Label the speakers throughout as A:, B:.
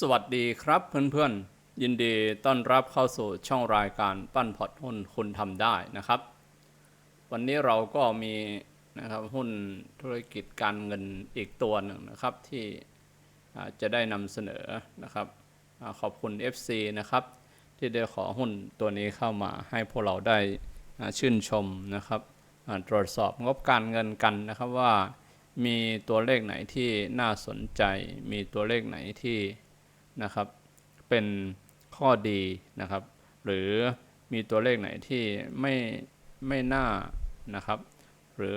A: สวัสดีครับเพื่อนๆ ยินดีต้อนรับเข้าสู่ช่องรายการปั้นพอร์ตหุ้นคุณทำได้นะครับ วันนี้เราก็มีนะครับหุ้นธุรกิจการเงินอีกตัวหนึ่งนะครับที่จะได้นำเสนอนะครับอขอบคุณ FC นะครับ ที่ได้ขอหุ้นตัวนี้เข้ามาให้พวกเราได้ชื่นชมนะครับตรวจสอบงบการเงินกันนะครับว่ามีตัวเลขไหนที่น่าสนใจ มีตัวเลขไหนที่ นะครับ เป็นข้อดีนะครับ หรือมีตัวเลขไหนที่ไม่ไม่น่านะครับ หรือ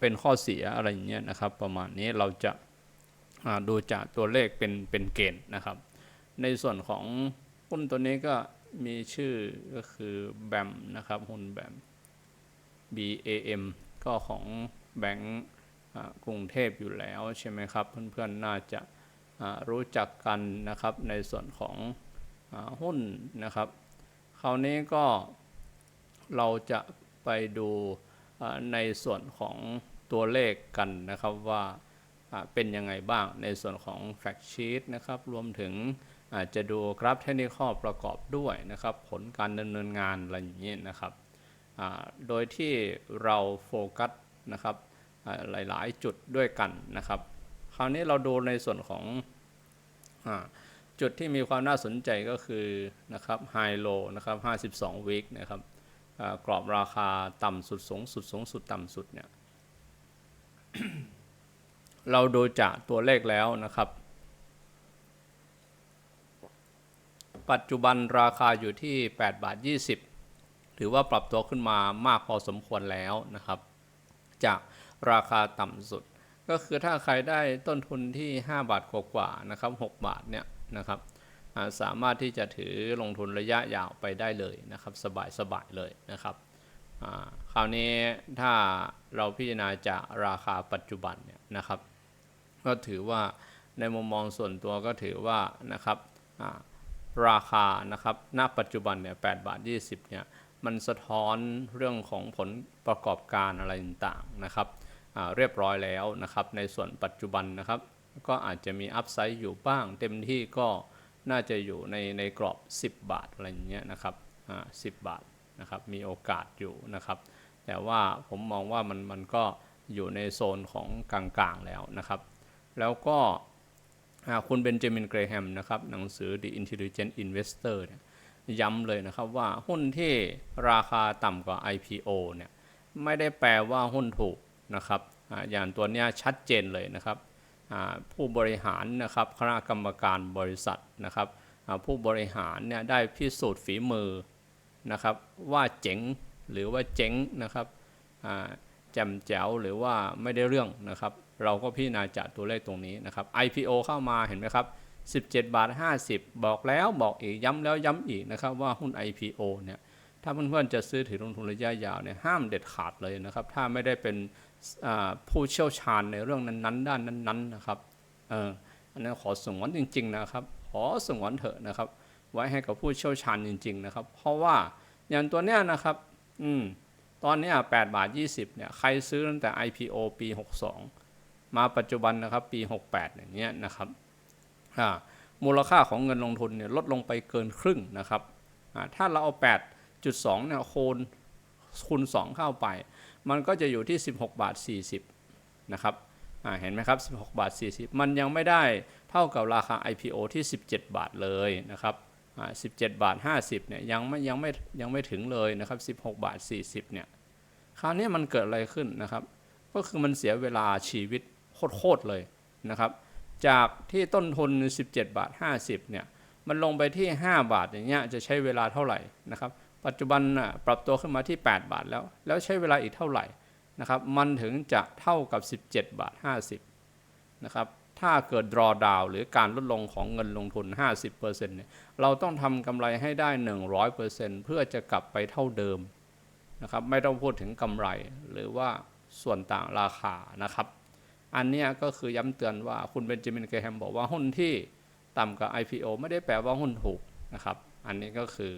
A: เป็นข้อเสียอะไรอย่างเงี้ยนะครับ ประมาณนี้เราจะาดูจากตัวเลขเป็นเป็นเกณฑ์นะครับ ในส่วนของหุ้นตัวนี้ก็มีชื่อก็คือแบมนะครับหุ้นแบม BAM ก็ของแบงก์กรุงเทพอยู่แล้วใช่ไหมครับ เพื่อนๆ น่าจะ รู้จักกันนะครับในส่วนของอหุ้นนะครับ คราวนี้ก็เราจะไปดูในส่วนของตัวเลขกันนะครับว่าเป็นยังไงบ้างในส่วนของแฟกชีตนะครับรวมถึงอาจจะดูกราฟเทคนิคประกอบด้วยนะครับ ผลการดำเนินงานอะไรอย่างนี้นะครับโดยที่เราโฟกัสนะครับหลายๆ จุดด้วยกันนะครับ ราวนี้เราดูในส่วนของอจุดที่มีความน่าสนใจก็คือนะครับไฮโลนะครับ52วิกนะครับกรอบราคาต่ำสุดสูงสุดสูงสุดต่ำสุดเนี่ยเราดูจากตัวเลขแล้วนะครับ ปัจจุบันราคาอยู่ที่8บาท20 ถือว่าปรับตัวขึ้นมามากพอสมควรแล้วนะครับ จากราคาต่ำสุด ก็คือถ้าใครได้ต้นทุนที่ 5 บาทกว่าๆนะครับ 6 บาทเนี่ยนะครับสามารถที่จะถือลงทุนระยะยาวไปได้เลยนะครับ สบายๆเลยนะครับคราวนี้ถ้าเราพิจารณาจากราคาปัจจุบันเนี่ยนะครับ ก็ถือว่าในมุมมองส่วนตัวก็ถือว่านะครับราคานะครับณปัจจุบันเนี่ย8บาท 20เนี่ยมันสะท้อนเรื่องของผลประกอบการอะไรต่างๆนะครับ เรียบร้อยแล้วนะครับ ในส่วนปัจจุบันนะครับ ก็อาจจะมีอัพไซด์อยู่บ้าง เต็มที่ก็น่าจะอยู่ในในกรอบ 10 บาทอะไรอย่างเงี้ยนะครับอ่า10บาทนะครับ มีโอกาสอยู่นะครับ แต่ว่าผมมองว่ามันมันก็อยู่ในโซนของกลางๆแล้วนะครับ แล้วก็คุณเบนจามินเกรแฮมนะครับหนังสือ The Intelligent Investor เนี่ยย้ำเลยนะครับว่าหุ้นที่ราคาต่ำกว่า IPO เนี่ยไม่ได้แปลว่าหุ้นถูก นะครับออย่างตัวนี้ชัดเจนเลยนะครับผู้บริหารนะครับคณะกรรมการบริษัทนะครับผู้บริหารเนี่ยได้พิสูจน์ฝีมือนะครับว่าเจ๋งหรือว่าเจ๋งนะครับแจ่มแจ๋วหรือว่าไม่ได้เรื่องนะครับ เราก็พิจารณาจากตัวเลขตรงนี้นะครับ IPO เข้ามาเห็นไหมครับ 17 บาท 50 บอกแล้วบอกอีกย้ำแล้วย้ำอีกนะครับว่าหุ้น IPO เนี่ยถ้าเพื่อนๆจะซื้อถือลงทุนระยะยาวเนี่ยห้ามเด็ดขาดเลยนะครับ ถ้าไม่ได้เป็น ผู้เชี่ยวชาญในเรื่องนั้นๆ ด้านนั้นๆนะครับเอออันนั้นขอสงวนจริง ๆนะครับ ขอสงวนเถอะนะครับ ไว้ให้กับผู้เชี่ยวชาญจริง ๆ นะครับ เพราะว่าอย่างตัวเนี้ยนะครับ อืมตอนเนี้ย8บาท 20เนี่ยใครซื้อตั้งแต่ IPO ปี 62 มาปัจจุบันนะครับปี 68อย่างเงี้ยนะครับมูลค่าของเงินลงทุนเนี่ยลดลงไปเกินครึ่งนะครับถ้าเราเอา 8.2เนี่ยคูณคูณ2เข้าไป มันก็จะอยู่ที่ 16 บาท 40 นะครับเห็นไหมครับ 16 บาท 40 มันยังไม่ได้เท่ากับราคา IPO ที่ 17 บาทเลยนะครับ17 บาท 50 เนี่ยยังไม่ยังไม่ยังไม่ถึงเลยนะครับ 16 บาท 40 เนี่ย คราวนี้มันเกิดอะไรขึ้นนะครับ ก็คือมันเสียเวลาชีวิตโคตรเลยนะครับ จากที่ต้นทุน 17 บาท 50 เนี่ย มันลงไปที่ 5 บาทอย่างเงี้ยจะใช้เวลาเท่าไหร่นะครับ ปัจจุบันปรับตัวขึ้นมาที่ 8 บาทแล้ว แล้วใช้เวลาอีกเท่าไหร่นะครับมันถึงจะเท่ากับ 17 บาท 50นะครับถ้าเกิด draw down หรือการลดลงของเงินลงทุน 50%เนี่ยเราต้องทำกำไรให้ได้ 100%เพื่อจะกลับไปเท่าเดิมนะครับไม่ต้องพูดถึงกำไรหรือว่าส่วนต่างราคานะครับ อันนี้ก็คือย้ำเตือนว่าคุณเบนจามินเกรแฮมบอกว่าหุ้นที่ต่ำกว่า IPO ไม่ได้แปลว่าหุ้นถูกนะครับ อันนี้ก็คือ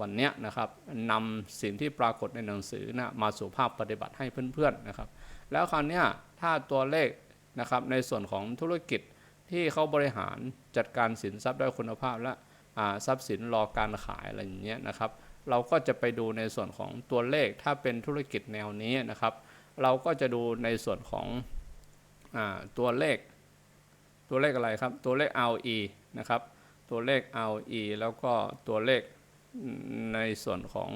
A: วันนี้นะครับนำสิ่งที่ปรากฏในหนังสือนะมาสู่ภาพปฏิบัติให้เพื่อนๆนะครับ แล้วคราวนี้ถ้าตัวเลขนะครับในส่วนของธุรกิจที่เขาบริหารจัดการสินทรัพย์ด้วยคุณภาพและทรัพย์สินรอการขายอะไรอย่างเงี้ยนะครับ เราก็จะไปดูในส่วนของตัวเลขถ้าเป็นธุรกิจแนวนี้นะครับ เราก็จะดูในส่วนของอตัวเลข ตัวเลขอะไรครับ ตัวเลข RE นะครับ ตัวเลข RE แล้วก็ตัวเลข ในส่วนของ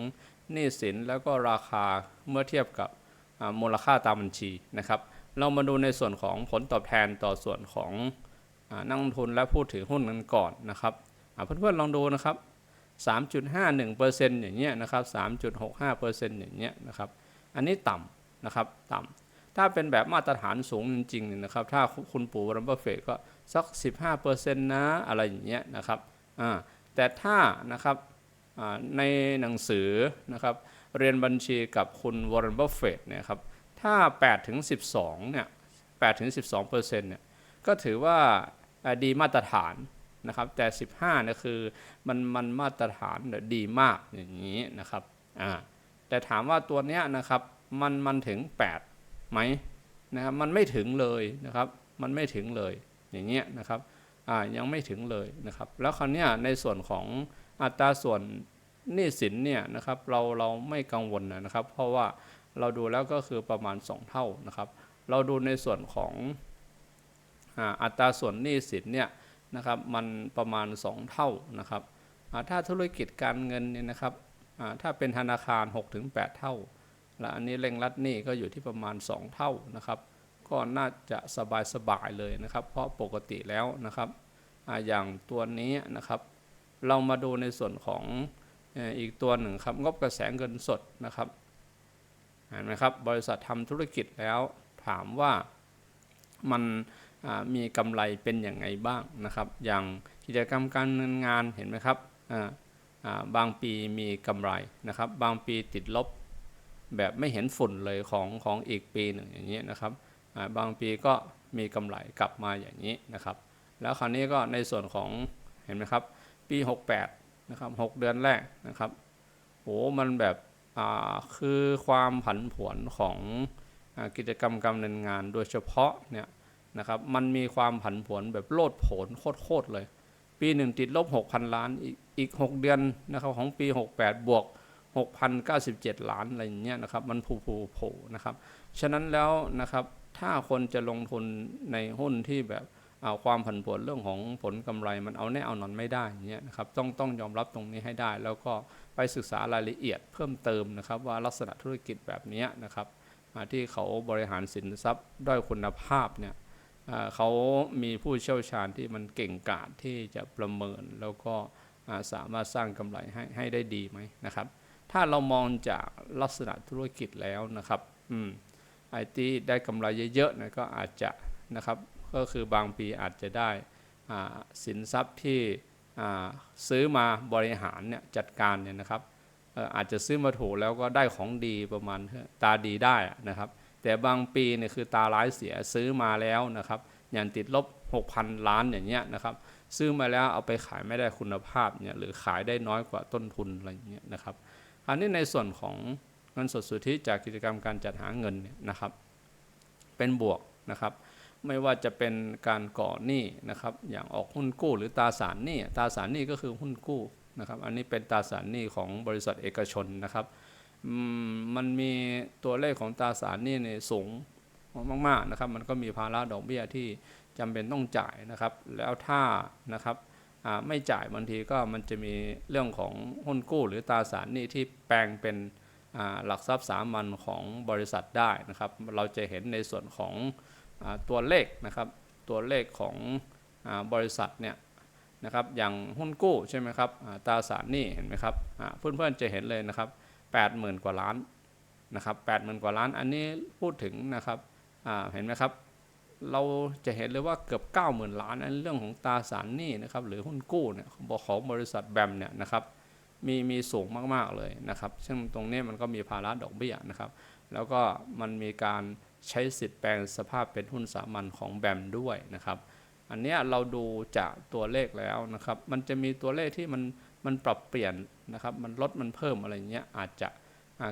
A: หนี้สินแล้วก็ราคาเมื่อเทียบกับมูลค่าตามบัญชีนะครับ เรามาดูในส่วนของผลตอบแทนต่อส่วนของอนักลงทุนและผู้ถือหุ้นกันก่อนนะครับอ่าเพื่อนๆลองดูนะครับ 3.51%อย่างเงี้ยนะครับ 3.65%อย่างเงี้ยนะครับ อันนี้ต่ำนะครับต่ำถ้าเป็นแบบมาตรฐานสูงจริงๆเนี่ยนะครับ ถ้าคุณปู่วอร์เรนบัฟเฟตก็สัก 15%นะอะไรอย่างเงี้ยนะครับแต่ถ้านะครับ ในหนังสือนะครับเรียนบัญชีกับคุณวอร์เรนบัฟเฟตเนี่ยครับถ้า8ถึง12เนี่ย8ถึง12เนี่ยก็ถือว่าดีมาตรฐานนะครับแต่ 15เนี่ยคือมันมันมาตรฐานดีมากอย่างนี้นะครับอ่าแต่ถามว่าตัวเนี้ยนะครับมันมันถึง8ไหมนะครับมันไม่ถึงเลยนะครับมันไม่ถึงเลยอย่างเงี้ยนะครับอ่ายังไม่ถึงเลยนะครับแล้วคราวเนี้ยในส่วนของ อัตราส่วนหนี้สินเนี่ยนะครับเราเราไม่กังวลนะครับ เพราะว่าเราดูแล้วก็คือประมาณ 2 เท่านะครับ เราดูในส่วนของอัตราส่วนหนี้สินเนี่ยนะครับมันประมาณ 2 เท่านะครับถ้าธุรกิจการเงินเนี่ยนะครับถ้าเป็นธนาคาร 6-8 เท่า และอันนี้เร่งรัดหนี้ก็อยู่ที่ประมาณ 2 เท่านะครับ ก็น่าจะสบายๆเลยนะครับ เพราะปกติแล้วนะครับออย่างตัวนี้นะครับ เรามาดูในส่วนของอีกตัวหนึ่งครับงบกระแสเงินสดนะครับเห็นไหมครับบริษัททำธุรกิจแล้วถามว่ามันมีกำไรเป็นอย่างไงบ้างนะครับ อย่างกิจกรรมการเงินงานเห็นไหมครับบางปีมีกำไรนะครับ บางปีติดลบแบบไม่เห็นฝุ่นเลยของของอีกปีหนึ่งอย่างนี้นะครับบางปีก็มีกำไรกลับมาอย่างนี้นะครับ แล้วคราวนี้ก็ในส่วนของเห็นไหมครับ ปี 68 นะครับ 6 เดือนแรกนะครับโหมันแบบอ่าคือความผันผวนของอกิจกรรมการดำเนินงานโดยเฉพาะเนี่ยนะครับมันมีความผันผวนแบบโลดโผนโคตรเลย ปีหนึ่งติดลบ 6,000 ล้านอีกอีก 6 เดือนนะครับของปี 68 บวก 6,097 ล้านอะไรอย่างเงี้ยนะครับมันผูผูโผนะครับ ฉะนั้นแล้วนะครับถ้าคนจะลงทุนในหุ้นที่แบบ เอาความผันผวนเรื่องของผลกำไรมันเอาแน่เอานอนไม่ได้เงี้ยนะครับต้องต้องยอมรับตรงนี้ให้ได้ แล้วก็ไปศึกษารายละเอียดเพิ่มเติมนะครับ ว่าลักษณะธุรกิจแบบนี้นะครับอ่าที่เขาบริหารสินทรัพย์ด้อยคุณภาพเนี่ยเขามีผู้เชี่ยวชาญที่มันเก่งกาจที่จะประเมินแล้วก็สามารถสร้างกำไรให้ให้ได้ดีไหมนะครับ ถ้าเรามองจากลักษณะธุรกิจแล้วนะครับอืมไอที่ได้กำไรเยอะๆนะก็อาจจะนะครับ ก็คือบางปีอาจจะได้สินทรัพย์ที่ซื้อมาบริหารเนี่ยจัดการเนี่ยนะครับอาจจะซื้อมาถูกแล้วก็ได้ของดีประมาณตาดีได้นะครับ แต่บางปีเนี่ยคือตาร้ายเสียซื้อมาแล้วนะครับอย่างติดลบ 6,000 ล้านอย่างเงี้ยนะครับซื้อมาแล้วเอาไปขายไม่ได้คุณภาพเนี่ยหรือขายได้น้อยกว่าต้นทุนอะไรเงี้ยนะครับอันนี้ในส่วนของเงินสดสุทธิจากกิจกรรมการจัดหาเงินเนี่ยนะครับ เป็นบวกนะครับ ไม่ว่าจะเป็นการก่อหนี้นะครับ อย่างออกหุ้นกู้หรือตราสารหนี้ตราสารหนี้ก็คือหุ้นกู้นะครับ อันนี้เป็นตราสารหนี้ของบริษัทเอกชนนะครับมันมีตัวเลขของตราสารหนี้ในยสูงมากๆนะครับ มันก็มีภาระดอกเบี้ยที่จำเป็นต้องจ่ายนะครับ แล้วถ้านะครับไม่จ่ายบางทีก็มันจะมีเรื่องของหุ้นกู้หรือตราสารหนี้ที่แปลงเป็นหลักทรัพย์สามัญของบริษัทได้นะครับ เราจะเห็นในส่วนของ ตัวเลขนะครับตัวเลขของอบริษัทเนี่ยนะครับอย่างหุ้นกู้ใช่ไหมครับตราสารหนี้เห็นไหมครับอ่าเพื่อนๆจะเห็นเลยนะครับ80,000 กว่าล้านนะครับ80,000 กว่าล้าน อันนี้พูดถึงนะครับเห็นไหมครับเราจะเห็นเลยว่าเกือบ 90,000 ล้านอันเรื่องของตราสารหนี้นะครับหรือหุ้นกู้เนี่ยของบริษัทแบมเนี่ยนะครับมีมีสูงมากๆเลยนะครับ ซึ่งตรงนี้มันก็มีภาระดอกเบี้ยนะครับ แล้วก็มันมีการ ใช้สิทธิ์แปลงสภาพเป็นหุ้นสามัญของแบมด้วยนะครับ อันนี้เราดูจากตัวเลขแล้วนะครับ มันจะมีตัวเลขที่มันมันปรับเปลี่ยนนะครับ มันลดมันเพิ่มอะไรเงี้ยอาจจะ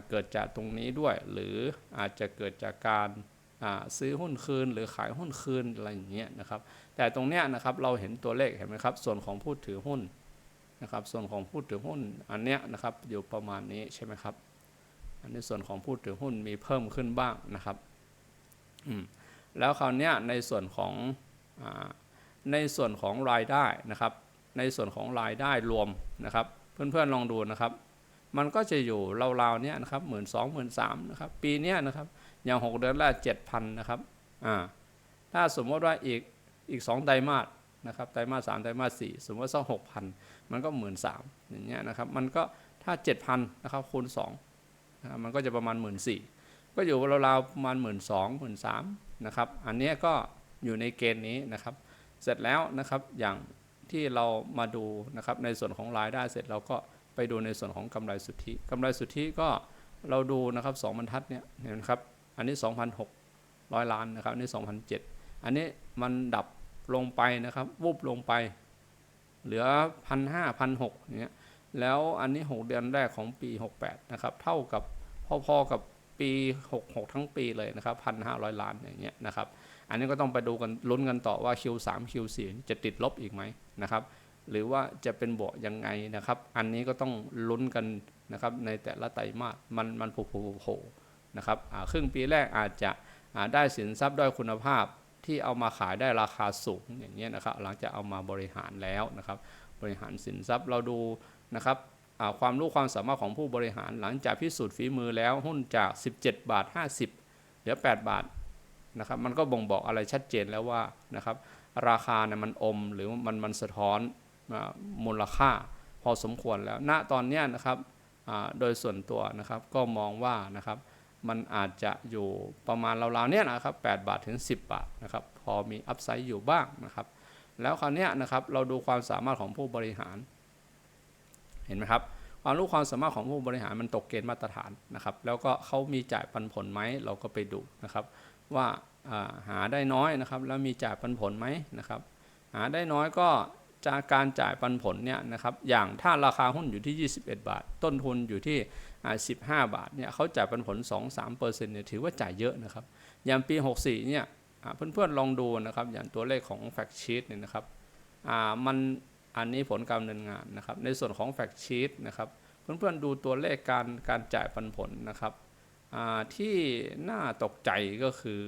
A: เกิดจากตรงนี้ด้วย หรืออาจจะเกิดจากการซื้อหุ้นคืนหรือขายหุ้นคืนอะไรอย่างเงี้ยนะครับ แต่ตรงเนี้ยนะครับเราเห็นตัวเลขเห็นไหมครับ ส่วนของผู้ถือหุ้นนะครับ ส่วนของผู้ถือหุ้นอันเนี้ยนะครับอยู่ประมาณนี้ใช่ไหมครับ อันนี้ส่วนของผู้ถือหุ้นมีเพิ่มขึ้นบ้างนะครับ แล้วคราวนี้ในส่วนของอในส่วนของรายได้นะครับ ในส่วนของรายได้รวมนะครับ เพื่อนๆลองดูนะครับ มันก็จะอยู่ราวๆเนี้ยนะครับหมื่นสองหมื่นสามนะครับ ปีเนี้ยนะครับอย่างหกเดือนแรกเจ็ดพันนะครับอ่าถ้าสมมติว่าอีกอีกสองไตรมาสนะครับไตรมาสสามไตรมาสสี่สมมติว่าสักหกพันมันก็หมื่นสามอย่างเงี้ยนะครับ มันก็ถ้าเจ็ดพันนะครับคูณสองมันก็จะประมาณหมื่นสี่ ก็อยู่ราวๆประมาณหมื่นสองหมื่นสามนะครับ อันนี้ก็อยู่ในเกณฑ์นี้นะครับ เสร็จแล้วนะครับอย่างที่เรามาดูนะครับในส่วนของรายได้เสร็จเราก็ไปดูในส่วนของกำไรสุทธิกำไรสุทธิก็เราดูนะครับสองบรรทัดเนี่ยเห็นไหมครับ อันนี้ 2,600 ล้านนะครับ อันนี้ 2,007 อันนี้มันดับลงไปนะครับ วูบลงไป เหลือ 1,500 1,600อย่างเงี้ยแล้วอันนี้ 6 เดือนแรกของปี 68 นะครับ เท่ากับพอๆกับ ปี 66 ทั้งปีเลยนะครับ1,500ล้านอย่างเงี้ยนะครับ อันนี้ก็ต้องไปดูกันลุ้นกันต่อว่า Q3 Q4 จะติดลบอีกไหมนะครับหรือว่าจะเป็นบวกยังไงนะครับ อันนี้ก็ต้องลุ้นกันนะครับในแต่ละไตรมาสมันมันโผล่โผนะครับครึ่งปีแรกอาจจะได้สินทรัพย์ด้อยคุณภาพที่เอามาขายได้ราคาสูงอย่างเงี้ยนะครับหลังจากเอามาบริหารแล้วนะครับ บริหารสินทรัพย์เราดูนะครับ ความรู้ความสามารถของผู้บริหารหลังจากพิสูจน์ฝีมือแล้วหุ้นจาก 17 บาท 50เหลือ 8 บาทนะครับมันก็บ่งบอกอะไรชัดเจนแล้วว่านะครับราคาเนี่ยมันอมหรือมันมันสะท้อนมูลค่าพอสมควรแล้ว ณตอนนี้นะครับโดยส่วนตัวนะครับก็มองว่านะครับมันอาจจะอยู่ประมาณราวๆเนี้ยนะครับ8บาทถึง 10 บาทนะครับพอมีอัพไซด์อยู่บ้างนะครับแล้วคราวนี้นะครับเราดูความสามารถของผู้บริหาร เห็นไหมครับความรู้ความสามารถของผู้บริหารมันตกเกณฑ์มาตรฐานนะครับ แล้วก็เขามีจ่ายปันผลไหมเราก็ไปดูนะครับ ว่าหาได้น้อยนะครับ แล้วมีจ่ายปันผลไหมนะครับ หาได้น้อยก็จากการจ่ายปันผลเนี่ยนะครับอย่างถ้าราคาหุ้นอยู่ที่ 21 บาท ต้นทุนอยู่ที่ 15 บาทเนี่ยเขาจ่ายปันผล 2-3%เนี่ยถือว่าจ่ายเยอะนะครับ อย่างปี 64เนี่ยเพื่อนๆลองดูนะครับอย่างตัวเลขของแฟกชีตเนี่ยนะครับมัน อันนี้ผลการดำเนินงานนะครับ ในส่วนของแฟกชีตนะครับ เพื่อนๆดูตัวเลขการการจ่ายปันผลนะครับที่น่าตกใจก็คือ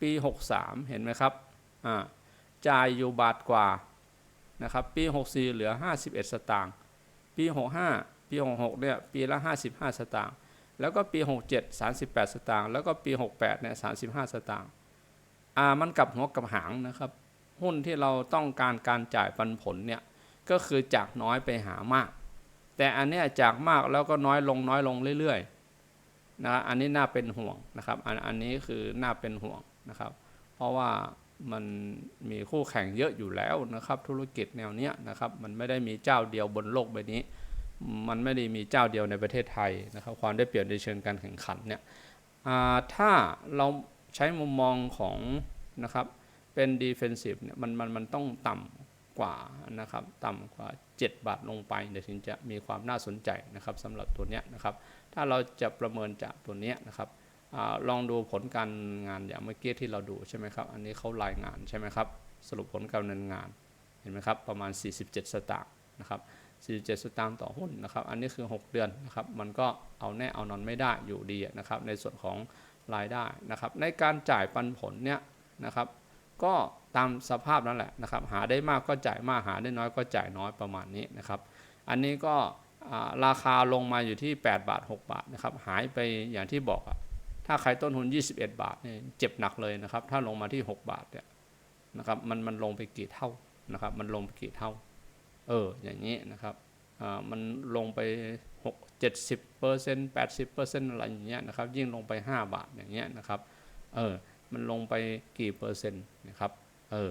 A: ปี 63 เห็นไหมครับจ่ายอยู่บาทกว่านะครับปี 64 เหลือ 51 สตางค์ปี 65 ปี 66 เนี่ยปีละ 55 สตางค์แล้วก็ปี 67 38 สตางค์แล้วก็ปี 68 เนี่ย 35 สตางค์มันกลับหัวกับหางนะครับ หุ้นที่เราต้องการการจ่ายปันผลเนี่ยก็คือจากน้อยไปหามาก แต่อันนี้จากมากแล้วก็น้อยลงน้อยลงเรื่อยๆนะครับอันนี้น่าเป็นห่วงนะครับอันอันนี้คือน่าเป็นห่วงนะครับ เพราะว่ามันมีคู่แข่งเยอะอยู่แล้วนะครับ ธุรกิจแนวเนี้ยนะครับมันไม่ได้มีเจ้าเดียวบนโลกใบนี้ มันไม่ได้มีเจ้าเดียวในประเทศไทยนะครับ ความได้เปรียบในเชิงการแข่งขันเนี่ยอ่าถ้าเราใช้มุมมองของนะครับ เป็น defensive เนี่ยมันมันมันต้องต่ำกว่านะครับต่ำกว่า 7 บาทลงไปเดี๋ยวถึงจะมีความน่าสนใจนะครับสำหรับตัวเนี้ยนะครับ ถ้าเราจะประเมินจากตัวเนี้ยนะครับอลองดูผลการงานอย่างเมื่อกี้ที่เราดูใช่ไหมครับ อันนี้เขารายงานใช่ไหมครับ สรุปผลการดำเนินงานเห็นไหมครับประมาณ 47 สตางค์นะครับ47 สตางค์ต่อหุ้นนะครับ อันนี้คือ 6 เดือนนะครับ มันก็เอาแน่เอานอนไม่ได้อยู่ดีนะครับ ในส่วนของรายได้นะครับ ในการจ่ายปันผลเนี่ยนะครับ ก็ตามสภาพนั่นแหละนะครับหาได้มากก็จ่ายมากหาได้น้อยก็จ่ายน้อยประมาณนี้นะครับอันนี้ก็ราคาลงมาอยู่ที่ 8 บาท 6 บาทนะครับหายไปอย่างที่บอกอะถ้าใครต้นทุน 21 บาทเนี่ยเจ็บหนักเลยนะครับ ถ้าลงมาที่ 6 บาทเนี่ยนะครับมันมันลงไปกี่เท่านะครับมันลงไปกี่เท่า เอออย่างนี้นะครับมันลงไป6 70เปอร์เซ็นต์80เปอร์เซ็นต์อะไรอย่างเงี้ยนะครับยิ่งลงไป 5 บาทอย่างเงี้ยนะครับเออ มันลงไปกี่เปอร์เซ็นต์นะครับเออ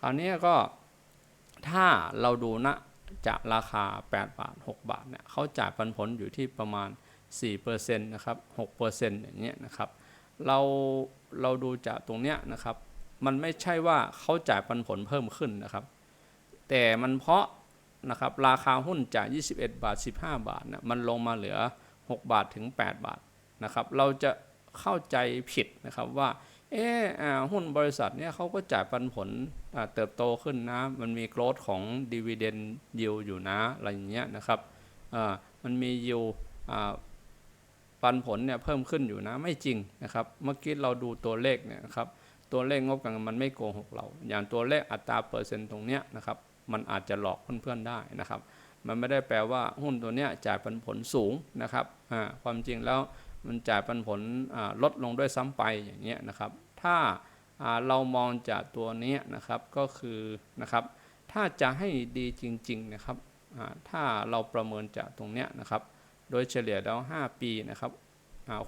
A: คราวนี้ก็ถ้าเราดูนะจากราคา 8 บาท 6 บาทเนี่ยเขาจ่ายปันผลอยู่ที่ประมาณ 4%นะครับ 6%อย่างเงี้ยนะครับเราเราดูจากตรงเนี้ยนะครับ มันไม่ใช่ว่าเขาจ่ายปันผลเพิ่มขึ้นนะครับ แต่มันเพราะนะครับราคาหุ้นจาก 21 บาท 15 บาทนะมันลงมาเหลือ 6 บาทถึง 8 บาทนะครับ เราจะเข้าใจผิดนะครับว่า เออหุ้นบริษัทเนี่ยเขาก็จ่ายปันผลเติบโตขึ้นนะ มันมีโกรธของดีเวเดนยิวอยู่นะอะไรอย่างเงี้ยนะครับมันมียิวอ่ปันผลเนี่ยเพิ่มขึ้นอยู่นะไม่จริงนะครับ เมื่อกี้เราดูตัวเลขเนี่ยครับตัวเลขงบการเงินมันไม่โกหกเรา อย่างตัวเลขอัตราเปอร์เซ็นต์ตรงเนี้ยนะครับมันอาจจะหลอกเพื่อนๆได้นะครับ มันไม่ได้แปลว่าหุ้นตัวเนี้ยจ่ายปันผลสูงนะครับความจริงแล้ว มันจ่ายปันผลลดลงด้วยซ้ำไปอย่างเงี้ยนะครับ ถ้าเรามองจากตัวนี้นะครับก็คือนะครับ ถ้าจะให้ดีจริง ๆนะครับถ้าเราประเมินจากตรงเนี้ยนะครับ โดยเฉลี่ยแล้ว 5 ปีนะครับ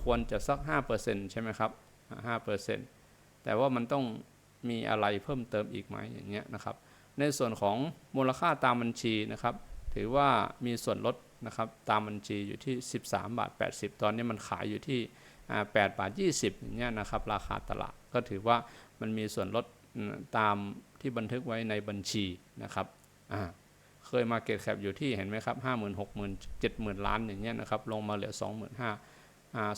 A: ควรจะสัก 5%ใช่ไหมครับอ่า5%แต่ว่ามันต้องมีอะไรเพิ่มเติมอีกไหมอย่างเงี้ยนะครับ ในส่วนของมูลค่าตามบัญชีนะครับ ถือว่ามีส่วนลด นะครับตามบัญชีอยู่ที่ 13 บาท 80 ตอนนี้มันขายอยู่ที่ 8 บาท 20อย่างเงี้ยนะครับราคาตลาดก็ถือว่ามันมีส่วนลดตามที่บันทึกไว้ในบัญชีนะครับเคยมาเก็ตแคปอยู่ที่เห็นไหมครับ 5 0 0 0 0 6 0 0 0 7 0,000 ล้านอย่างเงี้ยนะครับลงมาเหลือ 25,000อ่า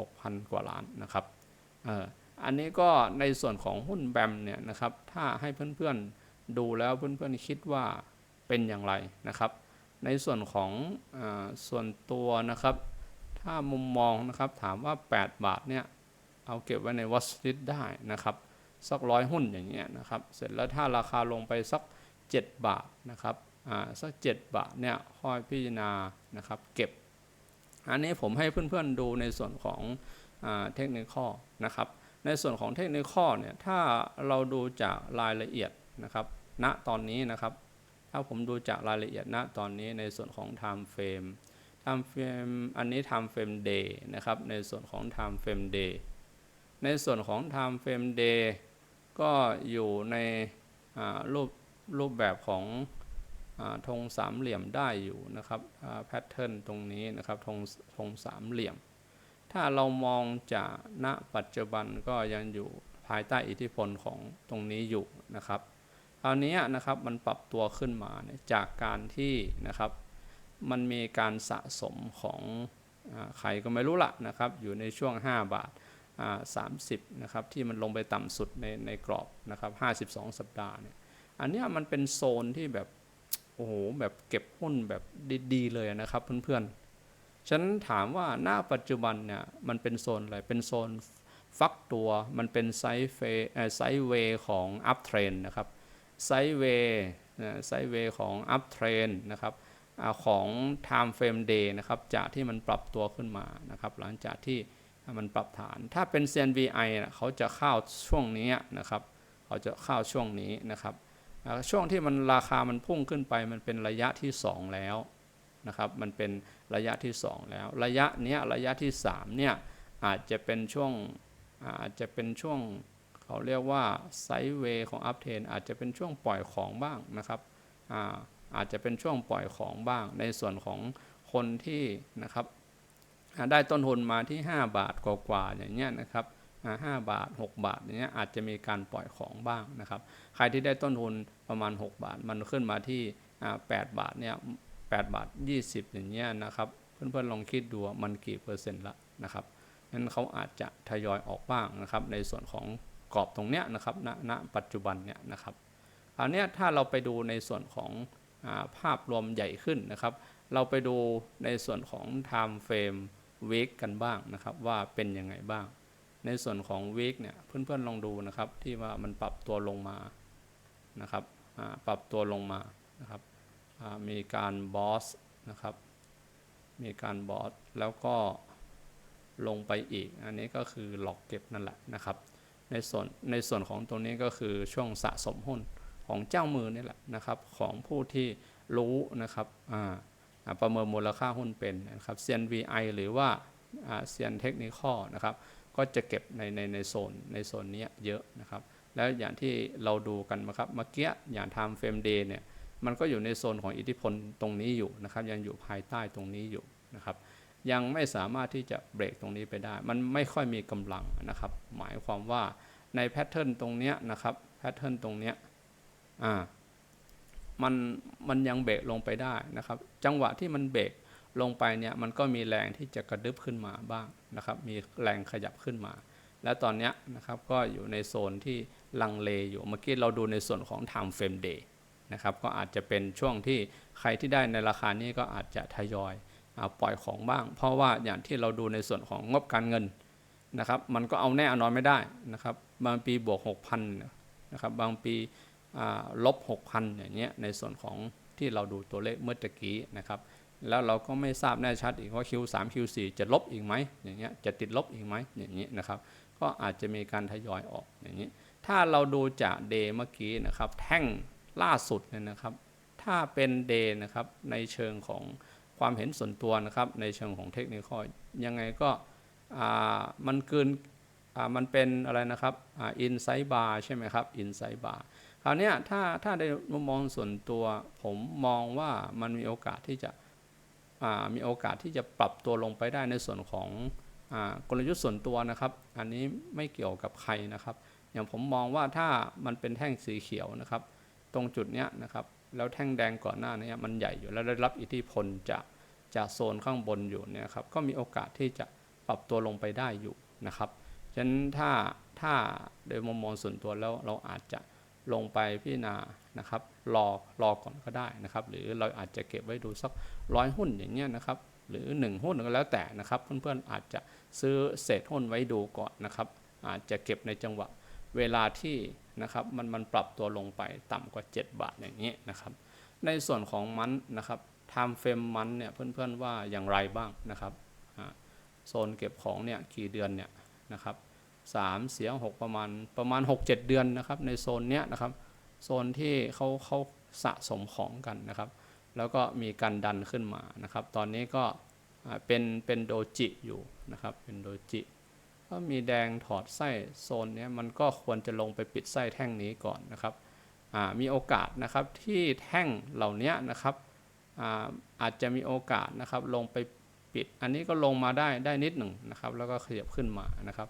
A: 26,000 กว่าล้านนะครับอันนี้ก็ในส่วนของหุ้นแบมเนี่ยนะครับถ้าให้เพื่อนๆดูแล้วเพื่อนๆคิดว่าเป็นอย่างไรนะครับ ในส่วนของอส่วนตัวนะครับ ถ้ามุมมองนะครับถามว่า 8 บาทเนี่ยเอาเก็บไว้ในวัสลิดได้นะครับ สักร้อยหุ้นอย่างเงี้ยนะครับ เสร็จแล้วถ้าราคาลงไปสัก 7 บาทนะครับอ่าสัก 7 บาทเนี่ยค่อยพิจารณานะครับเก็บ อันนี้ผมให้เพื่อนๆดูในส่วนของเทคนิคนะครับ ในส่วนของเทคนิคเนี่ยถ้าเราดูจากรายละเอียดนะครับณตอนนี้นะครับ ถ้าผมดูจากรายละเอียดณตอนนี้ในส่วนของ time frame time frame อันนี้ time frame day นะครับ ในส่วนของ time frame day ในส่วนของ time frame day ก็อยู่ในรูปรูปแบบของอาธงสามเหลี่ยมได้อยู่นะครับแพทเทิร์นตรงนี้นะครับธงธงสามเหลี่ยม ถ้าเรามองจากณปัจจุบันก็ยังอยู่ภายใต้อิทธิพลของตรงนี้อยู่นะครับ คราวนี้นะครับมันปรับตัวขึ้นมาเนี่ยจากการที่นะครับมันมีการสะสมของอใครก็ไม่รู้ละนะครับอยู่ในช่วง 5 บาทอ่า30นะครับที่มันลงไปต่ำสุดในในกรอบนะครับ52สัปดาห์เนี่ยอันเนี้ยมันเป็นโซนที่แบบโอ้โหแบบเก็บหุ้นแบบดีๆเลยนะครับเพื่อนๆฉันถามว่าหน้าปัจจุบันเนี่ยมันเป็นโซนอะไร เป็นโซนฟักตัว มันเป็นไซด์เฟไซด์เวของอัพเทรนนะครับ ไซด์เวย์ไซด์เวย์ของอัพเทรนนะครับอของ Time Frame Day นะครับจากที่มันปรับตัวขึ้นมานะครับหลังจากที่มันปรับฐาน ถ้าเป็น CNVI นะเขาจะเข้าช่วงนี้นะครับเขาจะเข้าช่วงนี้นะครับช่วงที่มันราคามันพุ่งขึ้นไปมันเป็นระยะที่ 2 แล้วนะครับมันเป็นระยะที่ 2 แล้ว ระยะเนี้ยระยะที่3เนี่ยอาจจะเป็นช่วงอาจจะเป็นช่วง เขาเรียกว่าไซด์เวย์ของอัพเทนอาจจะเป็นช่วงปล่อยของบ้างนะครับอาอาจจะเป็นช่วงปล่อยของบ้าง ในส่วนของคนที่นะครับได้ต้นทุนมาที่ 5 บาทกว่าๆอย่างเงี้ยนะครับห้าบาท 6 บาทอย่างเงี้ยอาจจะมีการปล่อยของบ้างนะครับ ใครที่ได้ต้นทุนประมาณ 6 บาท มันขึ้นมาที่ 8 บาทเนี่ย8บาท 20 อย่างเงี้ยนะครับเพื่อนๆลองคิดดูมันกี่เปอร์เซ็นต์ละนะครับนั้นเขาอาจจะทยอยออกบ้างนะครับในส่วนของ กรอบตรงเนี้ยนะครับณณปัจจุบันเนี่ยนะครับคราวเนี้ยถ้าเราไปดูในส่วนของอาภาพรวมใหญ่ขึ้นนะครับ เราไปดูในส่วนของ time frame week กันบ้างนะครับ ว่าเป็นยังไงบ้าง ในส่วนของ week เนี่ยเพื่อนๆลองดูนะครับที่ว่ามันปรับตัวลงมานะครับปรับตัวลงมานะครับมีการบอสนะครับมีการบอสแล้วก็ลงไปอีก อันนี้ก็คือหลอกเก็บนั่นแหละนะครับ ในส่วนในส่วนของตรงนี้ก็คือช่วงสะสมหุ้นของเจ้ามือนี่แหละนะครับของผู้ที่รู้นะครับประเมินมูลค่าหุ้นเป็นนะครับเซียน VI หรือว่าเซียนเทคนิคอนะครับก็จะเก็บในในในโซนในโซนนี้เยอะนะครับ แล้วอย่างที่เราดูกันนะครับเมื่อกี้อย่าง time frame day เนี่ยมันก็อยู่ในโซนของอิทธิพลตรงนี้อยู่นะครับยังอยู่ภายใต้ตรงนี้อยู่นะครับ ยังไม่สามารถที่จะเบรกตรงนี้ไปได้ มันไม่ค่อยมีกำลังนะครับ หมายความว่าในแพทเทิร์นตรงเนี้ยนะครับแพทเทิร์นตรงเนี้ยอ่ามันมันยังเบรกลงไปได้นะครับ จังหวะที่มันเบรกลงไปเนี่ยมันก็มีแรงที่จะกระดึบขึ้นมาบ้างนะครับ มีแรงขยับขึ้นมา และตอนนี้นะครับก็อยู่ในโซนที่ลังเลอยู่เมื่อกี้เราดูในส่วนของ time frame day นะครับก็อาจจะเป็นช่วงที่ใครที่ได้ในราคานี้ก็อาจจะทยอย ปล่อยของบ้าง เพราะว่าอย่างที่เราดูในส่วนของงบการเงินนะครับมันก็เอาแน่เอานอนไม่ได้นะครับบางปีบวก 6,000นะครับบางปีลบ 6,000อย่างเงี้ยในส่วนของที่เราดูตัวเลขเมื่อตะกี้นะครับแล้วเราก็ไม่ทราบแน่ชัดอีกว่า Q3 Q4 จะลบอีกไหมอย่างเงี้ยจะติดลบอีกไหมอย่างนี้ยนะครับก็อาจจะมีการทยอยออกอย่างนี้ถ้าเราดูจากเดย์เมื่อกี้นะครับแท่งล่าสุดเนี่ยนะครับถ้าเป็นเดย์นะครับในเชิงของ ความเห็นส่วนตัวนะครับในเชิงของเทคนิคยังไงก็มันเกินมันเป็นอะไรนะครับอินไซด์บาร์ใช่ไหมครับอินไซด์บาร์คราวนี้ถ้าถ้าในมุมมองส่วนตัว ผมมองว่ามันมีโอกาสที่จะมีโอกาสที่จะปรับตัวลงไปได้ในส่วนของอกลยุทธ์ส่วนตัวนะครับ อันนี้ไม่เกี่ยวกับใครนะครับ อย่างผมมองว่าถ้ามันเป็นแท่งสีเขียวนะครับ ตรงจุดเนี้ยนะครับ แล้วแท่งแดงก่อนหน้านี้มันใหญ่อยู่แล้วได้รับอิทธิพลจากจากโซนข้างบนอยู่เนี่ยครับก็มีโอกาสที่จะปรับตัวลงไปได้อยู่นะครับฉะนั้นถ้าถ้าโดยมุมมองส่วนตัวแล้วเราอาจจะลงไปพิจารณานะครับรอรอก่อนก็ได้นะครับ หรือเราอาจจะเก็บไว้ดูสักร้อยหุ้นอย่างเงี้ยนะครับ หรือ 1 หุ้นก็แล้วแต่นะครับ เพื่อนๆอาจจะซื้อเศษหุ้นไว้ดูก่อนนะครับ อาจจะเก็บในจังหวะ เวลาที่นะครับมันมันปรับตัวลงไปต่ำกว่า 7 บาทอย่างนี้นะครับ ในส่วนของมันนะครับ time frame มันเนี่ยเพื่อนๆว่าอย่างไรบ้างนะครับโซนเก็บของเนี่ยกี่เดือนเนี่ยนะครับสามเสียหกประมาณประมาณ 6-7 เดือนนะครับในโซนเนี้ยนะครับโซนที่เขาเขาสะสมของกันนะครับ แล้วก็มีการดันขึ้นมานะครับ ตอนนี้ก็เป็นเป็นโดจิอยู่นะครับเป็นโดจิ ถ้ามีแดงถอดไส้โซนนี้มันก็ควรจะลงไปปิดไส้แท่งนี้ก่อนนะครับอ่ามีโอกาสนะครับที่แท่งเหล่านี้นะครับอาอาจจะมีโอกาสนะครับลงไปปิด อันนี้ก็ลงมาได้ได้นิดหนึ่งนะครับ แล้วก็ขยับขึ้นมานะครับ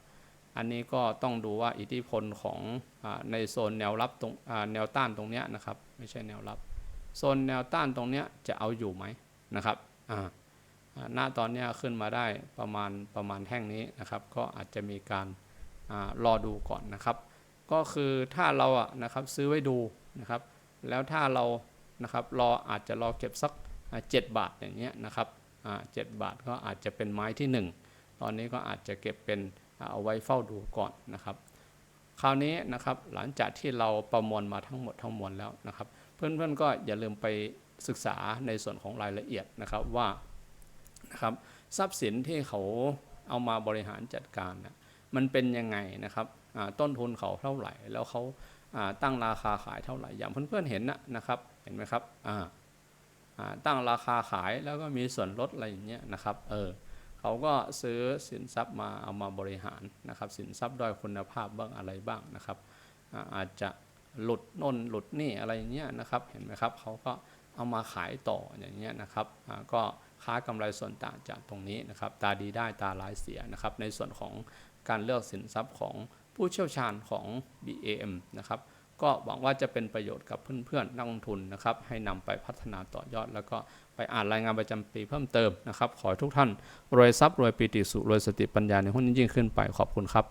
A: อันนี้ก็ต้องดูว่าอิทธิพลของอาในโซนแนวรับตรงอ่าแนวต้านตรงนี้นะครับ ไม่ใช่แนวรับ โซนแนวต้านตรงนี้จะเอาอยู่ไหมนะครับอ่า ณตอนนี้ขึ้นมาได้ประมาณประมาณแท่งนี้นะครับ ก็อาจจะมีการรอดูก่อนนะครับ ก็คือถ้าเราอะนะครับซื้อไว้ดูนะครับ แล้วถ้าเรานะครับรออาจจะรอเก็บสัก 7 บาทอย่างเงี้ยนะครับอ่า7บาทก็อาจจะเป็นไม้ที่ 1 ตอนนี้ก็อาจจะเก็บเป็นเอาไว้เฝ้าดูก่อนนะครับ คราวนี้นะครับหลังจากที่เราประมวลมาทั้งหมดทั้งมวลแล้วนะครับ เพื่อนๆก็อย่าลืมไปศึกษาในส่วนของรายละเอียดนะครับว่า นะครับ ทรัพย์สินที่เขาเอามาบริหารจัดการนะมันเป็นยังไงนะครับต้นทุนเขาเท่าไหร่ แล้วเขาตั้งราคาขายเท่าไหร่ อย่างเพื่อนๆเห็นนะนะครับเห็นไหมครับตั้งราคาขายแล้วก็มีส่วนลดอะไรอย่างเงี้ยนะครับเออเขาก็ซื้อสินทรัพย์มาเอามาบริหารนะครับ สินทรัพย์ด้อยคุณภาพบ้างอะไรบ้างนะครับอาอาจจะหลุดน่นหลุดนี่อะไรอย่างเงี้ยนะครับ เห็นไหมครับเขาก็เอามาขายต่ออย่างเงี้ยนะครับก็ ค้ากำไรส่วนต่างจากตรงนี้นะครับ ตาดีได้ตาร้ายเสียนะครับ ในส่วนของการเลือกสินทรัพย์ของผู้เชี่ยวชาญของ BAM นะครับก็หวังว่าจะเป็นประโยชน์กับเพื่อนๆนักลงทุนนะครับ ให้นำไปพัฒนาต่อยอด แล้วก็ไปอ่านรายงานประจำปีเพิ่มเติมนะครับ ขอให้ทุกท่านรวยทรัพย์รวยปีติสุขรวยสติปัญญาในหุ้นยิ่งขึ้นไปขอบคุณครับ